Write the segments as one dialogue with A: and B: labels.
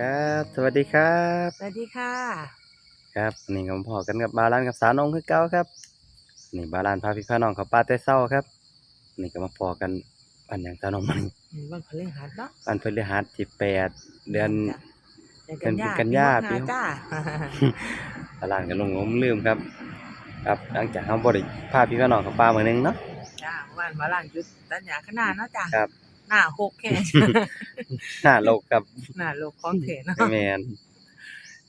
A: ครับสวัสดีครับ
B: สวัสดีค่ะ
A: ครับวันนี่ก็มาพอกันกับบาลานกับสาวน้องคือเก่าครับนี่บาลานพาพี่พาน้องเขาป้าแต่เศร้าครับ นี่ก็มาพอกันวันอย่างสาวน้องมัน
B: อืมวันพฤหัสเนาะ
A: วันพฤหัสที่แปดเดือน
B: จ้ะเดือน
A: กันยา
B: ปี
A: ปี
B: หกห้จ้า
A: บาลานกันลงงมลืมครับ ครับหลังจากเขาบริพาพี่พาน้องเขาป้ามือหนึงเนาะ
B: จ้าวันมาล่างจุดตัญญาขนาดเนาะจ้า
A: ครับ
B: หน้าหกแค่
A: หน้าโลกกับ
B: หน้าโลกของเถเนาะ
A: แมน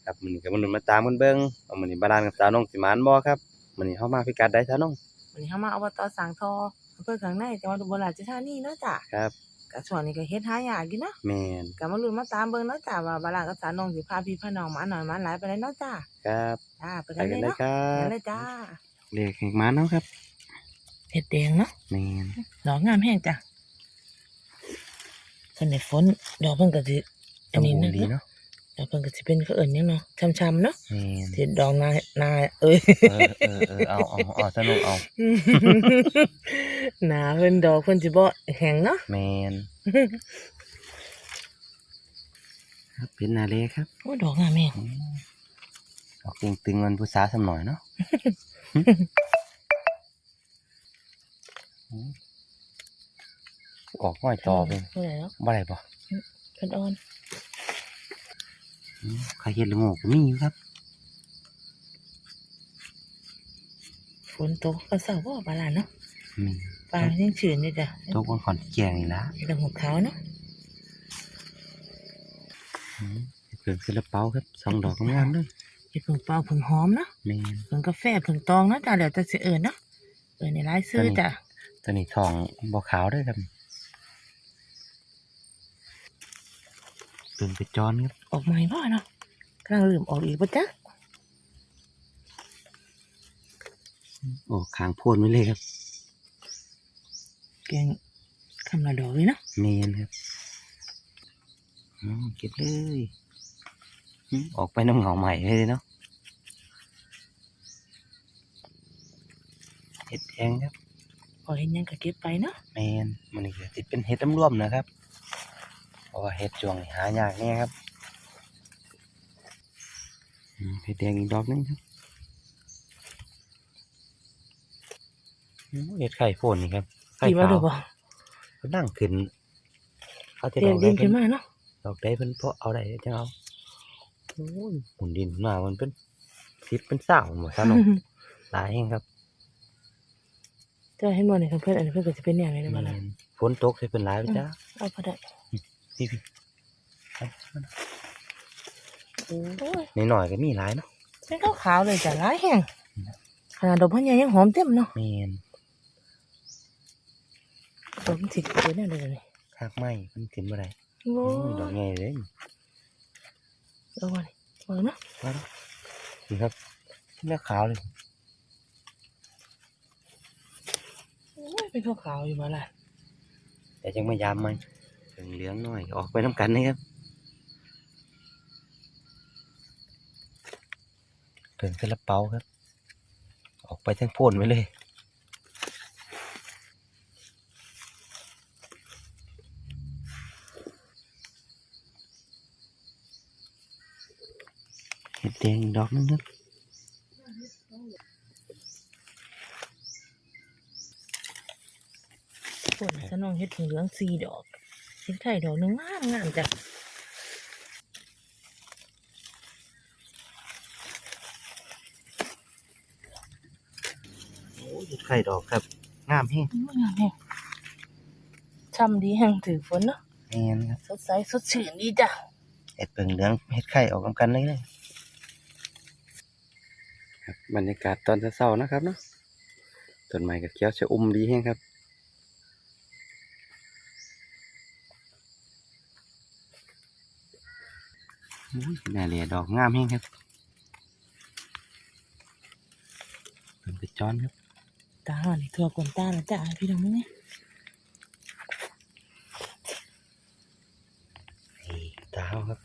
A: ครับมันนี้ก็มันมาตามกันเบิ้งเอามันนี้บาลานกับสาวน้องสิมานบ่ครับมันนี้เข้ามาพิกัดได้สาวน้อง
B: วันนี้เข้ามาอบตสังทออำเภอขังในจังหวัดอุบลราชธานีเนาะจ้า
A: ครับ
B: ก็ช่วงนี้ก็เฮ็ดหายากอยู่เนาะ
A: แมน
B: ก็มาลุ้นมาตามเบิ่งเนาะจ้าว่าบาลานกับสาวน้องสิพาพี่พาน้องมาหน่อยมาหลายไปเลยเนาะจ้า
A: ครับ
B: จ้าไป
A: ไป
B: กัน
A: กัน
B: เลย
A: เลย
B: เนาะ
A: ครั
B: ไป
A: บ
B: เลยจ้า
A: เรียกแข่งม้าเนาะครับ
B: เฮ็ดแดงเนาะ
A: แมน
B: ดอกงามแห้งจ้ะ คันในฝนดอกเพิ่นก็สิอันนี้
A: สมบูร
B: นะ
A: ณ์ดีเนาะ
B: ดอกเพิ่นก็สิเป็นเขาเอิ้นหยังเนาะช้ำๆเนาะ
A: แมน
B: ที่ดอกนานาเอ้ย
A: เออเออเออเอาเอาเอาสนุกเอา
B: หนาเพิ่นดอกเพิ่นสิบ่แห้งเนาะ
A: แมนครับเป็นนาเลครับ
B: โอ้ดอกงามแม่ง
A: อืมออกเก่งตึงมันผู้สาวสำหน่อยเนาะ อืมออกง่อยต่อเป็น
B: เท่าไหร่เนาะ
A: บ่ได้ปะ
B: เพิ่นอ่อน
A: ใครเห็นหรือโง่ก็มีอยู่ครับ
B: ฝนตกก็เศร้าบ่บาลานเนาะ
A: อืม
B: ฟ้ายังชื้นอยู่จ้ะ
A: ตัวคนขอนแจงนี่ละ
B: เฮ็ดหัวขาวเนาะ
A: อืมเพิ่งขึ้นละเป้าครับสองดอกงามๆเลย
B: เฮ็ดผงเปล่าผงหอมเนาะ
A: แมน
B: ผงกาแฟผงตองเนาะจ้ะแล้วแต่สิเอิ้นเนาะเอิ้นในหลายซื้อจ้ะ
A: ตัวนี้ทองบ่ขาวด้วยครับ เป็นไปจอนครับ
B: ออกใหม่บ่เนาะกำลังลืมออกอีกบ่จ๊ะ
A: โอ้ขางโพ่นไว้เลยครับ
B: เก่งคำละดอกเลยเนาะ
A: เมนครับอืมเก็บเลยอืมออกไปน้ำเหงาใหม่เลยเนาะเห็ดแดงครับ
B: พอเห็นหยังก็เก็บไปเนาะ
A: แมนมันนี่ก็สิเป็นเห็ดน้ำร่วมนะครับเพ ราะว่าเห็ดจวงนี่หายากแน่ครับอืมเห็ดแดงอีกดอกหนึงครับอืมเห็ดไข่โพนนี่ครับไข่
B: กี่มา
A: ขาว
B: ดูบ่
A: เขานั่งขึ้นเขาจะ
B: เตรี
A: ด
B: ย
A: อ
B: ม
A: ก
B: ดิ
A: ได้
B: น
A: เป็
B: ขึ้
A: น
B: นมาเนาะ
A: ดอกได้เป็นเพราะเอาได้จังเอาโอ้ยหมุนดินมามันเป็นทิพเป็นสาวหมดซะหนมหลายแห่งครับ
B: เจ้าเห็นบ่นี่เพิ่นอันนี้เพิ่นก็สิเป็นแนวนี้ได้บ่ล่ะ
A: แม่นฝนตกใส่เป็นหลายไปจ้า
B: เอาพอได้
A: พี่พี่
B: โอ้ย
A: ในหน่อยๆก็มีหลายเนาะ
B: เป็นขาวๆเลยจ้ะหลายแห้งขนาดดอกพันใหญ่ยังหอมเต็มเนาะ
A: แมน
B: ดอกมันสิเป็นแนวเลยนี่
A: คากไม้มันขึ้นมาได้
B: โอ้
A: อืมดอกใหญ่เลย
B: ดอกว่านี่เบิ่งเนาะ
A: มาเนาะนี่ครับเลือกขาวเลย
B: โอ้ยเป็นขาวๆอยู่บ่ล่ะ
A: แต่ยังไม่ยามมัน เหลืองเหลืองหน่อยออกไปน้ำกันนะครับเพิ่งกระเป๋าครับ ออกไปทั้งโพ่นไว้เลยเห็ดแดงดอกนึงครับ
B: ฝนสนองเฮ็ดถึงเหลือง4ดอก เฮ็ดไข่ดอกหนึงงามงามจ้ะ
A: โอ้ยเห็ดไข่ดอกครับ งามแฮง
B: งามแฮงช่ำดีแฮงถือฝนเนาะ
A: แมนครับ
B: สดใสสดชื่นดีจ้ะ
A: เห็ดเปิงเหลืองเห็ดไข่ออกกำกันเลยเลยครับบรรยากาศตอนเช้าๆนะครับเนาะต้นไม้กับเขียวชะอุ่มดีแฮงครับ อุ้ยน่าเหลียดอกงามแฮงครับเป็นไปจอนครับ
B: ตาห่อนนี่ทั่วกวนตาแล้วจ้ะพี่น้องมึงเนี่ย
A: นี่ตาเขาครับ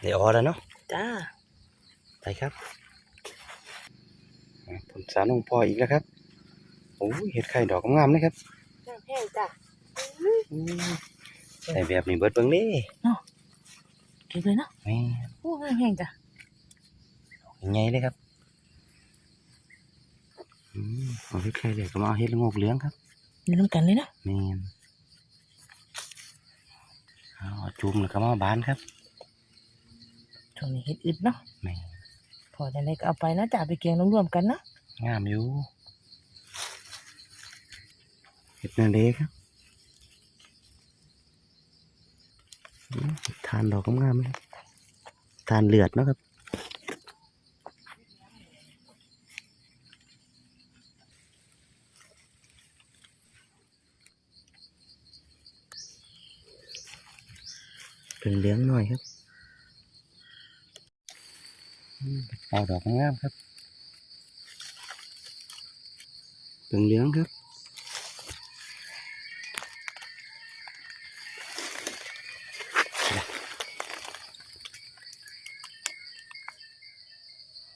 A: เดี๋ยวออแล้วเนาะ
B: จ้า
A: ไปครับอ่าผมสารองค์พ่ออีกแล้วครับ โอ้ยเห็ดไข่ดอกงามๆนะครับ
B: งามแห้งจ้ะ
A: อืมใส่แบบนี้เบิดเบิ่งนี่
B: เนาะเก็บเลยเนาะ
A: แม่น
B: โอ้งามแห้งจ้ะ
A: ยังไงเลยครับอืมเอาเฮ็ดไข่เหลืองก็มาเอาเฮ็ดละโงกเหลืองครับ
B: อยู่น้ำกันเลยเนาะ
A: แม่นเอาจุ่มแล้วก็มาบานครับ
B: ช่วงนี้เฮ็ดอึดเนาะ
A: แม่น
B: พอได้เลยก็เอาไปนะจ้ะไปเกียงรวมๆกันเนาะ
A: งามอยู่เฮ็ดนั่นเด้ครับอืม ทานดอกงามเลยทานเลือดนะครับเป็นเหลืองหน่อยครับอืมเอาดอกงามครับเป็นเหลืองครับ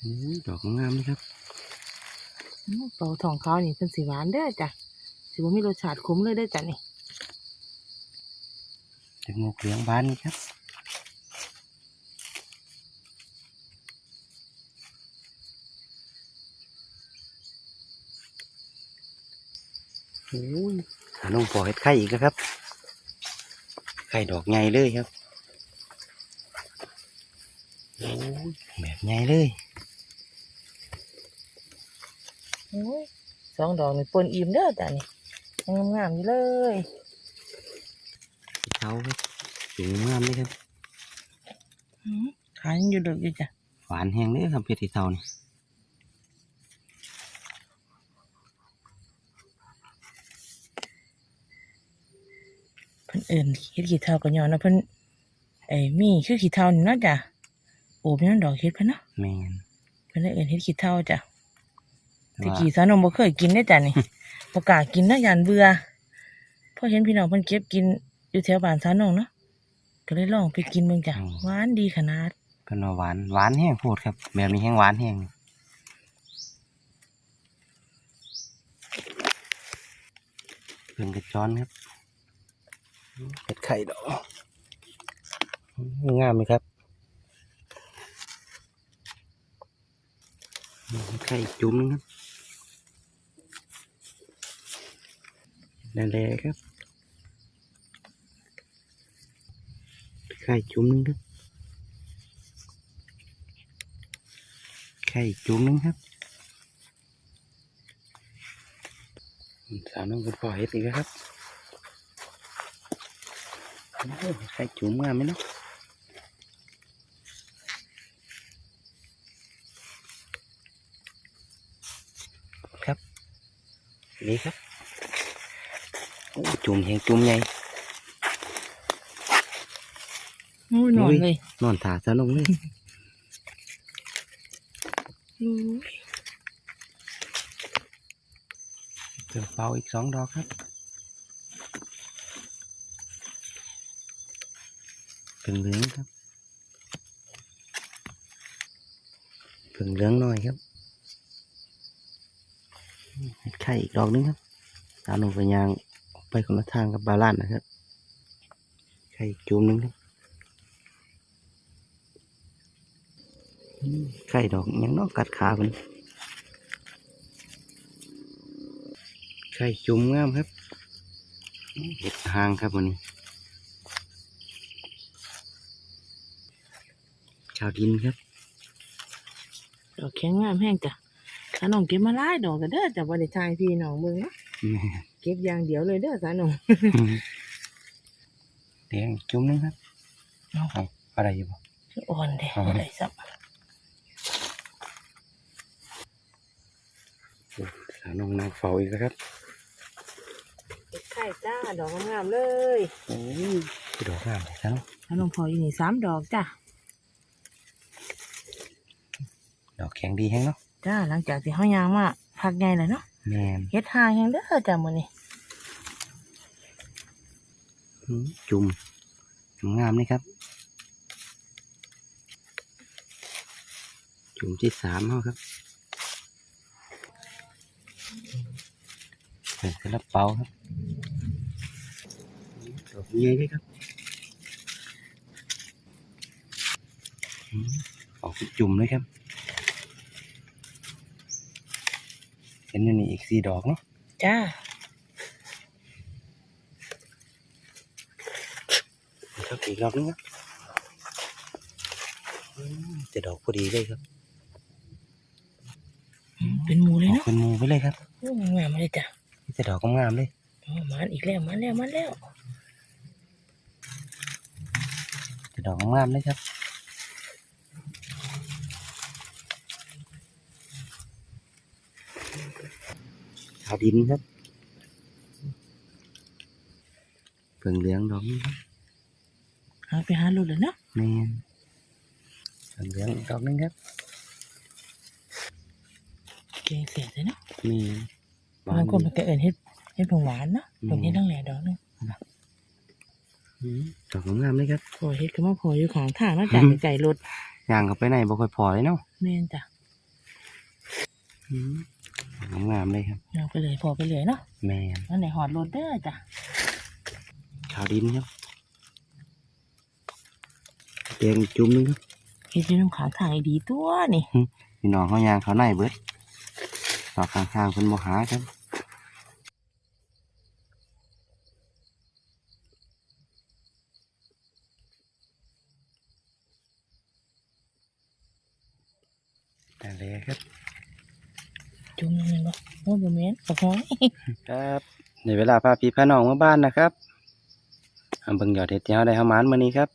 A: อืม ดอกงามเลยครับ
B: อืมเปาทองเขานี่เป็นสีหวานเด้อจ้ะสิบ่มีรสชาติขมเลยเด้อจ้ะนี่
A: จะงกเหลืองบานนี่ครับโอ้ยหาน้องปอเห็ดไข่อีกแล้วครับ ไข่ดอกใหญ่เลยครับ โอ้ยแบบใหญ่เลย
B: โอ้ย สองดอกนี่ปนอิ่มเด้อจ้ะนี่งามๆอยู่เลย
A: เท้าครับสูงงามเลยครับ
B: อืมขายยังอยู่ดอกอยู่จ้ะ
A: หวานแห้งเลยครับเพชรที่เท้านี่
B: เพิ่นเอิ้นเฮ็ดขี้เถ้าก็ย้อนนะเพิ่นไอ้มีคือขี้เถ้านี่เนาะจ้ะโอบนี่มันดอกเฮ็ดเพิ่นเนาะ
A: แมน
B: เพิ่นเลยเอิ้นเฮ็ดขี้เถ้าจ้ะ
A: แต่
B: ตะ
A: ว่า
B: กี้สาวนมบ่เคยกินได้อจ้ะนี่บ่กล้ากินนะยานเบื่อพอเห็นพี่น้องเพิ่นเก็บกินอยู่แถวบ้านสาวนงเนาะก็เลยลองไปกินเบิ่งจ้ะหวานดีขนาด
A: เป็นว่าหวานหวานแห้งโพดครับ แบบนี้แห้งหวานแห้งเพิ่งกระจอนครับเห็ดไข่ดอกงามไหมครับเห็ดไข่อีกจุ่มนึงครับนั่น แหละครับไข่จุ่มนึงครับไข่อีกจุ่มนึงครับสาวน้องคุณพ่อเฮ็ดอีกแล้วครับโอ้ยไข่จุ่มงามไหมเนาะครับนี่ครับโอ้ จุ่มแหงจุ่มใหญ่
B: โอ้ยนอนเลย
A: นอนถาสาวน้องเลย
B: อุ้ย
A: เติมเป่าอีกสองดอกครับเป็นเหลืองครับเป็นเหลืองหน่อยครับเห็ดไข่อีกดอกหนึงครับตามลงไปยางออก ไปคนละทางกับบาลานนะครับไข่อีกจุ่มหนึงครับอืมไข่ดอกยังนอกกัดขามันไข่จุ่มงามครับเห็ดหางครับวันนี้ ชาวดินครับ
B: ดอกแข็งงามแห้งจ้ะสาวนงเก็บมาหลายดอกก็เด้อจ้ะบ่ได้ทายพี่น้องเบิ่งเนาะ เก็บอย่างเดียวเลยเด้อสาวนง
A: แดงจุ่มนึงครับเอาอะไรอยู่บ่
B: อ่อนเด้
A: อ่อน
B: บ่ได้ซับ
A: สาวนงนางเฝ้าอีกแล้วครับ
B: เก็บไข่จ้าดอกงามๆเลย
A: โอ้ยดอกงามเลยครับ
B: สาวนงพออยู่นี่สามดอกจ้ะ
A: ดอกแข็งดีแฮงเนาะ
B: จ้าหลังจากที่เฮายางมาพักใหญ่แล้วเนาะ
A: แมน
B: เฮ็ดหางแฮงเด้อจ้ะมื้อนี้
A: อืมจุ่มงามเลยครับ จุ่มที่สามเฮาครับเป็นกระเป๋าครับดอกใหญ่เลยครับอืมออกเป็นจุ่มเลยครับ เห็นอยู่นี่อีกสี่ดอกเนาะ
B: จ้า
A: นี่ครับอีกดอกนึงครับอืมจะดอกพอดีเลยครับ
B: อืมเป็นหมูเลย
A: ออก
B: เนาะ
A: เป็นหมูไปเลยครับ
B: โอ้งามมาเลยจ้ะ
A: นี่จะดอกงามๆเลย
B: อ๋อมาอีกแล้วมาแล้วมาแล้ว
A: จะดอกงามๆเลยครับาวดินครับเพิ่งเหลี้ยงดอกนี้ครับ
B: หาไปหาลูกเลยเนาะ
A: แมนเพิ่งเหลี้ยงอีกดอกนึงครับ
B: เก่งเสียเลยเนาะ
A: มีหวา
B: บางคน
A: ดี
B: มันก็เอินเฮ็ดเฮ็ดผงหวานเนาะ
A: อืม
B: คนเฮ็ดตั้งแหล่ดอกหนึง
A: อืมดอกงามๆเลยครับ
B: พอเฮ็ดก็มาพออยู่ข้างทางเนาะจ้ะ
A: อืม
B: ไก่รถ
A: ย่างเข้าไปไหนบ่ค่อยพอเลยเนาะ
B: แม่นจ้ะ
A: อืมดอก งามๆเลยครับ
B: เอาไปเลยพอไปเลยเนาะ
A: แมน
B: อันไหนหอดรถเด้อจ้ะ
A: ขาวดินครับแดงอีกจุ่มนึงครับ
B: เฮ็ดอยู่น้ำข้างทางอีดีตัวนี่
A: พี่น้องเขายางเขาในเบิดดอกข้างๆเพิ่นบ่หาครับนั่นเลยครับ
B: จุ่มยังไงบ่โอ้บ่แม่นบักฮ้อย
A: ครับในเวลาพาพี่พาน้องมาบ้านนะครับอำเบิ่งยอดเห็ดที่เราได้เฮามานมื้อนี้ครับ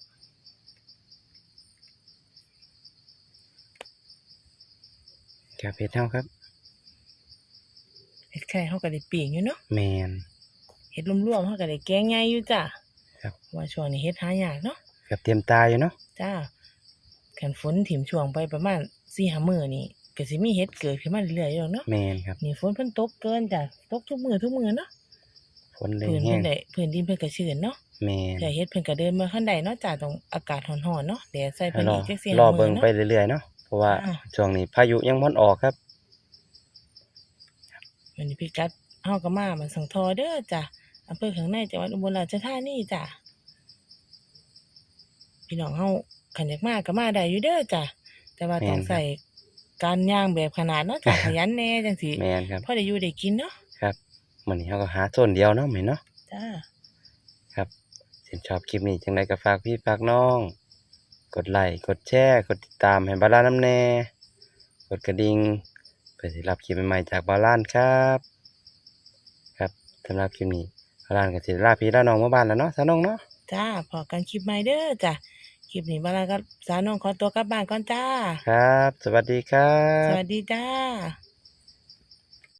A: ครับเห็ดเฮาครับ
B: เฮ็ดไข่เฮาก็ได้ปีกอยู่เนาะ
A: แมน
B: เฮ็ดรวมๆเฮาก็ได้แกงใหญ่อยู่จ้ะ
A: ครับ
B: ว่าช่วงนี้เฮ็ดหายากเนาะ
A: กับเตรียมตาอยู่เนาะ
B: จ้าคันฝนถิ่มช่วงไปประมาณ4-5มื้อนี่ ก็สิมีเฮ็ดเกิดขึ้นมาเรื่อยๆอยู่ดอกเนาะ
A: แมนครับ
B: นี่ฝนเพิ่นตกเกินจ้ะตกทุกมื้อทุกมื้อเนาะ
A: ฝนเลย
B: พื้น
A: แห้
B: เพิ่
A: ง
B: นได้พื้นดินเพิ่นก็ชื้นเนาะ
A: แมน
B: เดี๋ยวเฮ็ดเพิ่นก็เดินมาคันใดเนาะจ้ะต้องอากาศร้อนๆเนาะเดี๋ยวใส่เพิ่น
A: รอ
B: อีกจักสี่
A: รอ
B: ห้ามื้
A: เบิ่
B: องเนาะ
A: ไปเรื่อยๆเนาะเพราะว่า
B: อ่า
A: ช่วงนี้พายุยังม่อนออกครับ
B: วันนี้พี่กัดเฮาก็มามันสังทอเด้อจ้ะอำเภอข้างในจังหวัดอุบลราชธานีจ้ะพี่น้องเฮาคันอยากมาก็มาได้อยู่เด้อจ้ะแต่ว่าต้อง
A: แม่นครับ
B: ใส่ การย่างแบบขนาดเนาะจ้ะขยันแหน่จังซี่
A: แมนครับ
B: พอได้อยู่ได้กินเนาะ
A: ครับมื้อนี้เฮาก็หาโซนเดียวเนาะแม่นเนาะ
B: จ้า
A: ครับสินชอบคลิปนี้จังไดก็ฝากพี่ฝากน้อง กดไลค์กดแชร์กดติดตามให้บาลานน้ำแน่กดกระดิ่งเพื่อสิรับคลิปใหม่ๆจากบาลานครับ ครับสำหรับคลิปนี้บาลานก็สิลาพี่ลาน้องมาบ้านแล้วเนาะสาน้องเนาะ
B: จ้าพอกันคลิปใหม่เด้อจ้ะ คลิปนี้บาลากับสาวน้องขอตัวกลับบ้านก่อนจ้า
A: ครับ สวัสดีครั
B: ส
A: บ
B: วัสดีจ้า